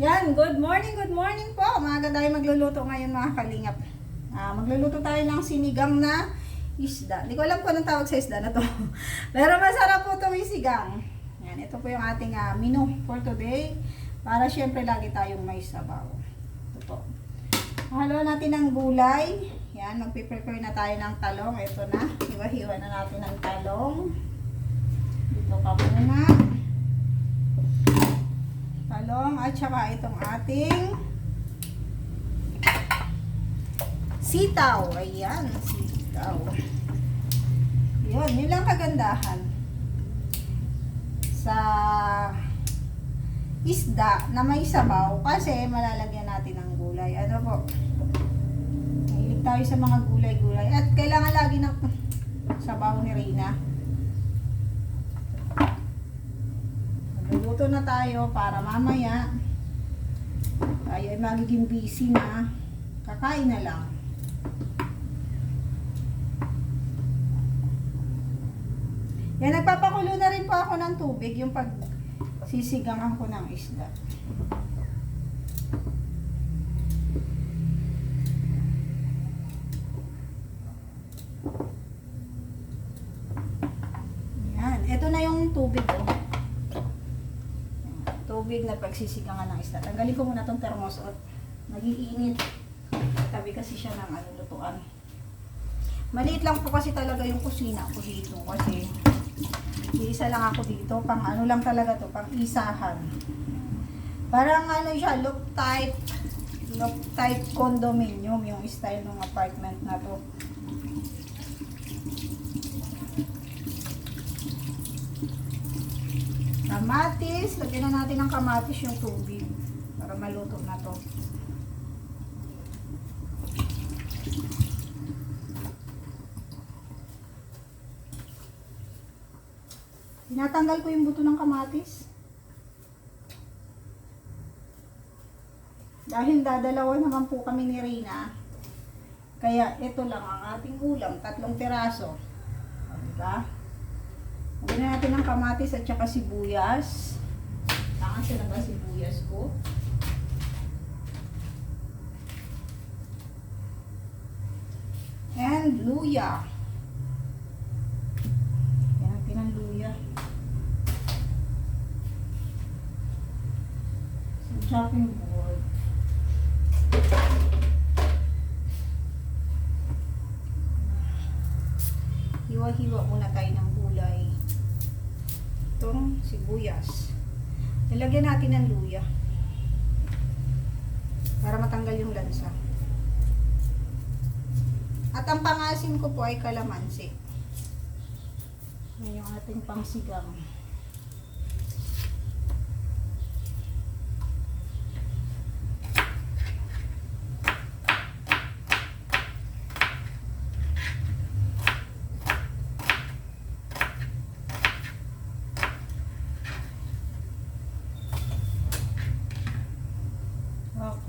Yan, good morning, good morning po. Maaga tayo magluluto ngayon mga kalingap. Ah, magluluto tayo ng sinigang na isda. Hindi ko alam kung anong tawag sa isda na to. Pero masarap po itong isigang. Yan, ito po yung ating ah, menu for today. Para syempre lagi tayong may sabaw. Ito po. Halo natin ng gulay. Yan, magpiprepare na tayo ng talong. Ito na, hiwa-hiwa na natin ng talong. Dito ka muna talong at saka itong ating sitaw. Ayan, sitaw. Yun, yun lang kagandahan sa isda na may sabaw kasi malalagyan natin ng gulay. Ano po? Mahilig tayo sa mga gulay-gulay. At kailangan lagi ng sabaw ni Rina. Magluluto na tayo para mamaya tayo ay magiging busy na. Kakain na lang. Yan, nagpapakulo na rin po ako ng tubig yung pag sisigangan ko ng isda. Yan, ito na yung tubig ko. Tubig na pagsisigangan ng isda. Tanggalin ko muna tong thermos at nagiinit. Tabi kasi siya ng ano, lutuan. Maliit lang po kasi talaga yung kusina ko dito kasi isa lang ako dito. Pang ano lang talaga to, pang isahan. Parang ano siya, look type look type condominium yung style ng apartment na to. Kamatis, lagyan na natin ng kamatis yung tubig para maluto na to. Tinatanggal ko yung buto ng kamatis. Dahil dadalawa naman po kami ni Rina, kaya ito lang ang ating ulam, tatlong piraso. O, diba? Lagyan na natin ng kamatis at saka sibuyas. Saan siya na ba sibuyas ko? And luya. Yan natin ang luya. So, chopping board. Hiwa-hiwa muna tayo ng itong sibuyas. Nilagyan natin ng luya. Para matanggal yung lansa. At ang pangasim ko po ay kalamansi. Yung ating pangsigang.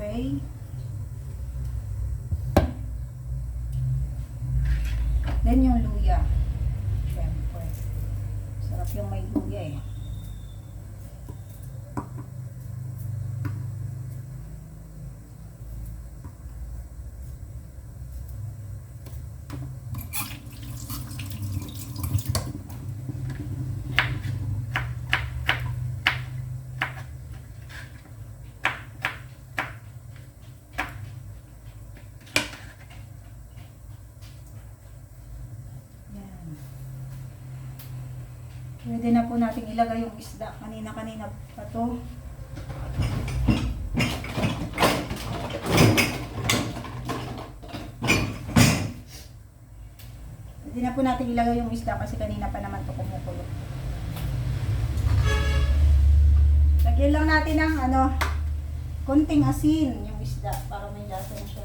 Okay. Then yung luya. Siyempre. Sarap yung may luya eh. Yan. Pwede na po natin ilagay yung isda. Kanina-kanina pa to. Pwede na po natin ilagay yung isda kasi kanina pa naman to kumukulo. Lagyan lang natin ng ano, konting asin yung isda para may lasa na siya.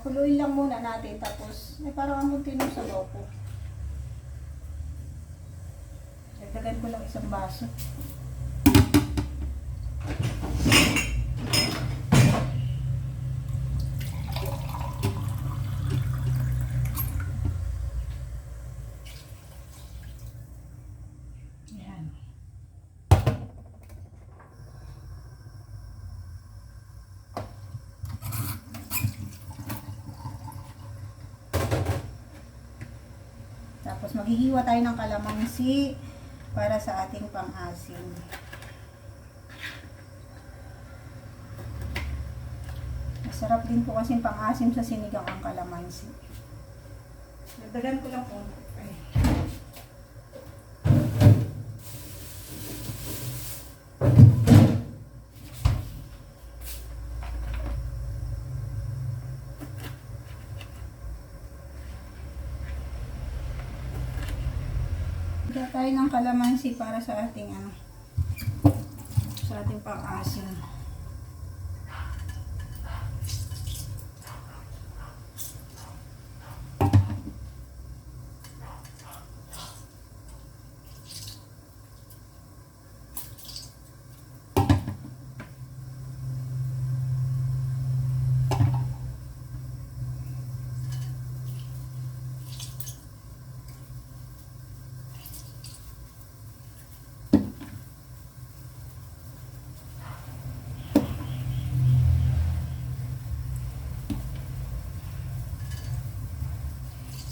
Pakuloy lang muna natin tapos ay parang ang munti sa loko. Dagdagan ko lang isang baso. Tapos maghihiwa tayo ng kalamansi para sa ating pang-asim. Masarap din po kasi pang-asim sa sinigang ang kalamansi. Dagdagan ko lang po. Bigyan tayo ng kalamansi para sa ating ano, sa ating pang-asim.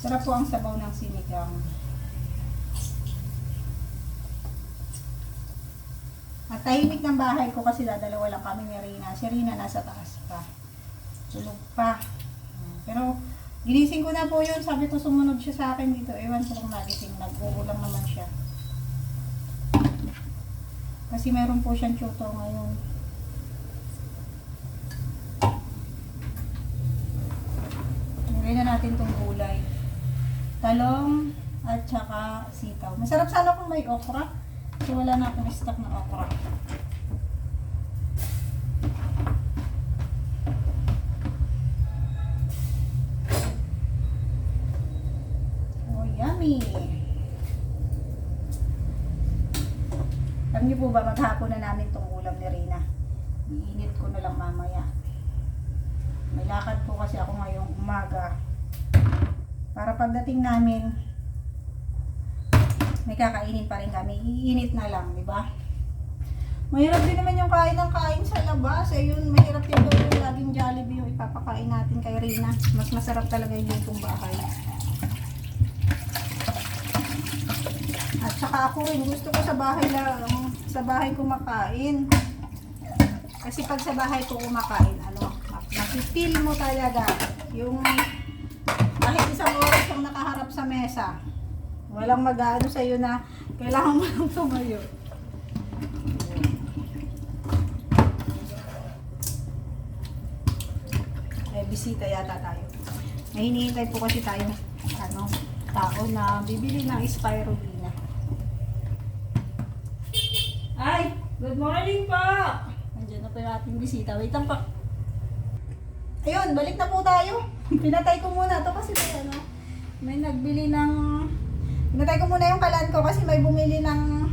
Sarap po ang sabaw ng sinigang. At tahimik ng bahay ko kasi dadalawa lang kami ni Rina. Si Rina nasa taas pa. Tulog pa. Pero ginising ko na po yun. Sabi ko sumunod siya sa akin dito. Ewan ko kung nagising. Nag-uulang naman siya. Kasi meron po siyang tutor ngayon. Lagay na natin tong gulay. Talong at saka sitaw. Masarap sana kung may okra. Kasi wala na akong stock na okra. Oh, yummy! Alam niyo po ba, maghapon na namin tong ulam ni Rina. Iinit ko na lang mamaya. May lakad po kasi ako ngayong umaga. Para pagdating namin, may kakainin pa rin kami. Iinit na lang, di ba? Mahirap din naman yung kain ng kain sa labas. Eh, yun, mahirap yung gawin yung laging Jollibee yung ipapakain natin kay Rina. Mas masarap talaga yung lutong bahay. At saka ako rin, gusto ko sa bahay lang, sa bahay kumakain. Kasi pag sa bahay ko kumakain, ano, makifeel mo talaga yung mesa. Walang mag-ano sa'yo na kailangan mo lang tumayo. May bisita yata tayo. May hinihintay po kasi tayo ano, tao na bibili ng spirulina. Ay! Good morning po! Andiyan na po yung ating bisita. Wait lang po. Ayun, balik na po tayo. Pinatay ko muna to kasi may ano, may nagbili ng Pinatay ko muna yung kalan ko kasi may bumili ng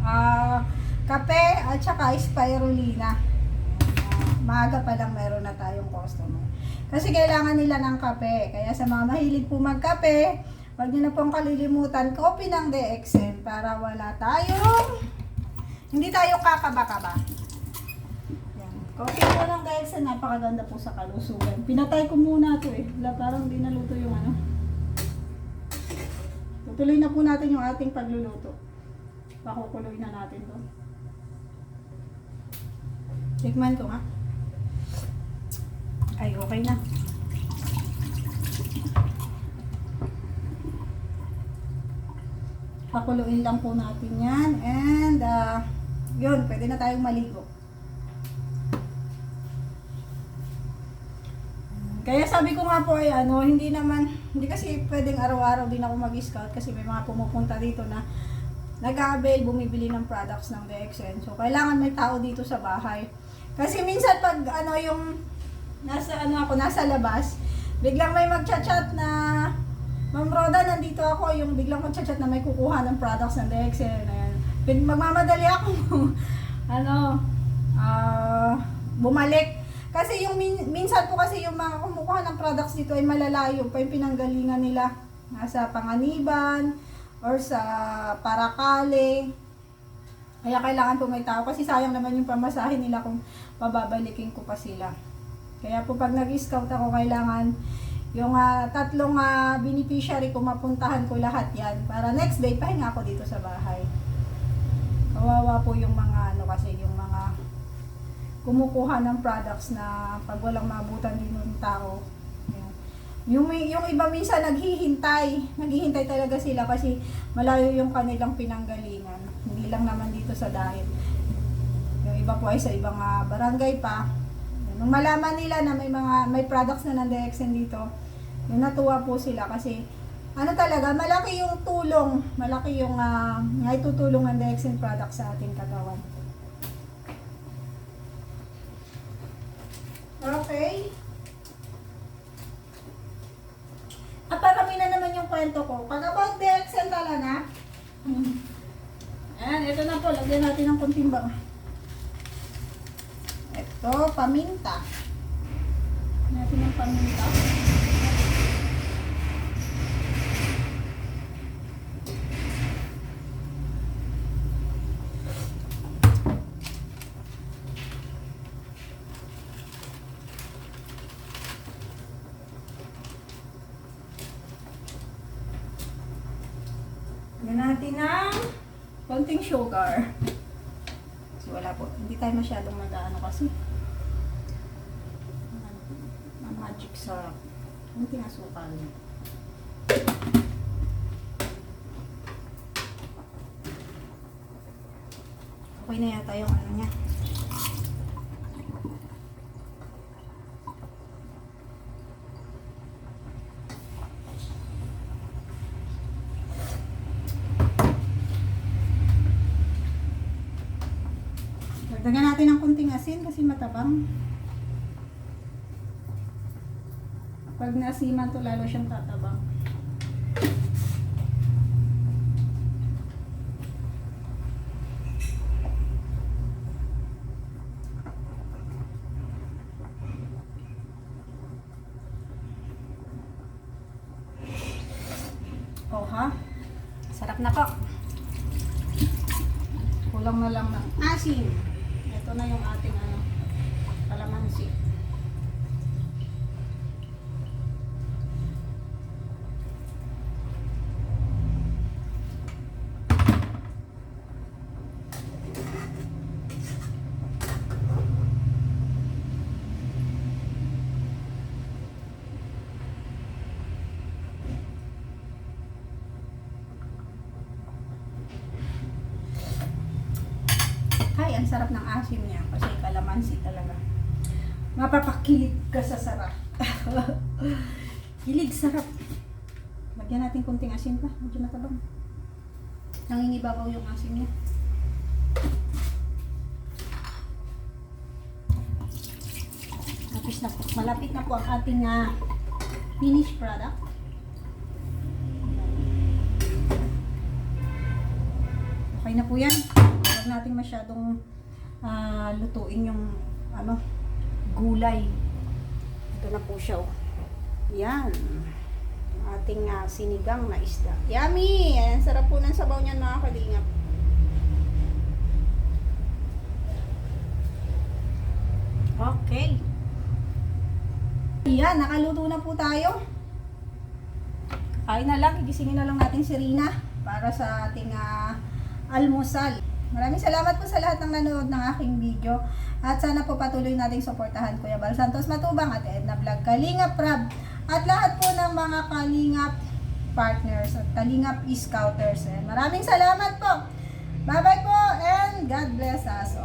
ah, kape at saka spirulina. Ah, maaga pa lang meron na tayong customer. Kasi kailangan nila ng kape. Kaya sa mga mahilig po magkape, huwag nyo na pong kalilimutan, copy ng DXN para wala tayong, hindi tayo kakaba-kaba. Yan. Copy po ng DXN, napakaganda po sa kalusugan. Pinatay ko muna to eh. Parang di naluto yung ano. Tutuloy na po natin yung ating pagluluto. Pakukuloy na natin to. Tikman ko nga. Ay, okay na. Pakuluin lang po natin yan. And, uh, yun, pwede na tayong maligo. Kaya sabi ko nga po ay ano, hindi naman, hindi kasi pwedeng araw-araw din ako mag-scout kasi may mga pumupunta dito na nag-avail, bumibili ng products ng DXN. So, kailangan may tao dito sa bahay. Kasi minsan pag ano yung nasa ano ako, nasa labas, biglang may magchat-chat na Ma'am Roda, nandito ako. Yung biglang kong chat na may kukuha ng products ng DXN. Ayan. Magmamadali ako. ano, ah, bumalik. Kasi yung min- minsan po kasi yung mga kumukuha ng products dito ay malalayo pa yung pinanggalingan nila. Nasa Panganiban or sa Paracale. Kaya kailangan po may tao kasi sayang naman yung pamasahe nila kung pababalikin ko pa sila. Kaya po pag nag-scout ako, kailangan yung ah, tatlong ah, beneficiary ko mapuntahan ko lahat yan para next day pahinga ako dito sa bahay. Kawawa po yung mga ano kasi yung mga kumukuha ng products na pag walang maabutan din ng tao. Yung, yung iba minsan naghihintay. Naghihintay talaga sila kasi malayo yung kanilang pinanggalingan. Hindi lang naman dito sa dahil. Yung iba po ay sa ibang ah, barangay pa. Nung malaman nila na may mga may products na DXN dito, yung natuwa po sila kasi ano talaga, malaki yung tulong, malaki yung uh, naitutulong ng DXN products sa ating katawan. Okay. At parami na naman yung kwento ko. Pag about DXN talaga, hmm. Ayan, ito na po. Lagyan natin ng kunting bang. Ito, paminta. Lagyan natin ng paminta. Lagyan natin ng konting sugar. Kasi wala po. Hindi tayo masyadong nag-ano kasi. Ang magic syrup. Konting asukal. Okay na yata yung ano niya. Dagdagan natin ng kunting asin kasi matabang. Pag nasiman to lalo siyang tatabang. Oh? Sarap na po. Kulang na lang ng asin. Ito na yung ating ano, kalamansi. Ay, ang sarap ng asin niya kasi kalamansi talaga. Mapapakilig ka sa sarap. Kilig, sarap. Lagyan natin kunting asin pa. Medyo matabang. Nangingibabaw yung asin niya. Tapos na po. Malapit na po ang ating ah, finished product. Okay na po yan. Huwag natin masyadong ah, lutuin yung ano, gulay. Ito na po siya. Oh. Yan. Ating ah, sinigang na isda. Yummy! Ayan, sarap po ng sabaw niyan mga kalingap. Okay. Yan, nakaluto na po tayo. Kain na lang, gigisingin na lang natin si Rina para sa ating ah, almusal. Maraming salamat po sa lahat ng nanood ng aking video. At sana po patuloy nating suportahan Kuya Bal Santos Matubang at Edna Vlog, Kalingap Rab, at lahat po ng mga Kalingap partners at Kalingap Scouters. And maraming salamat po. Bye-bye po and God bless us all.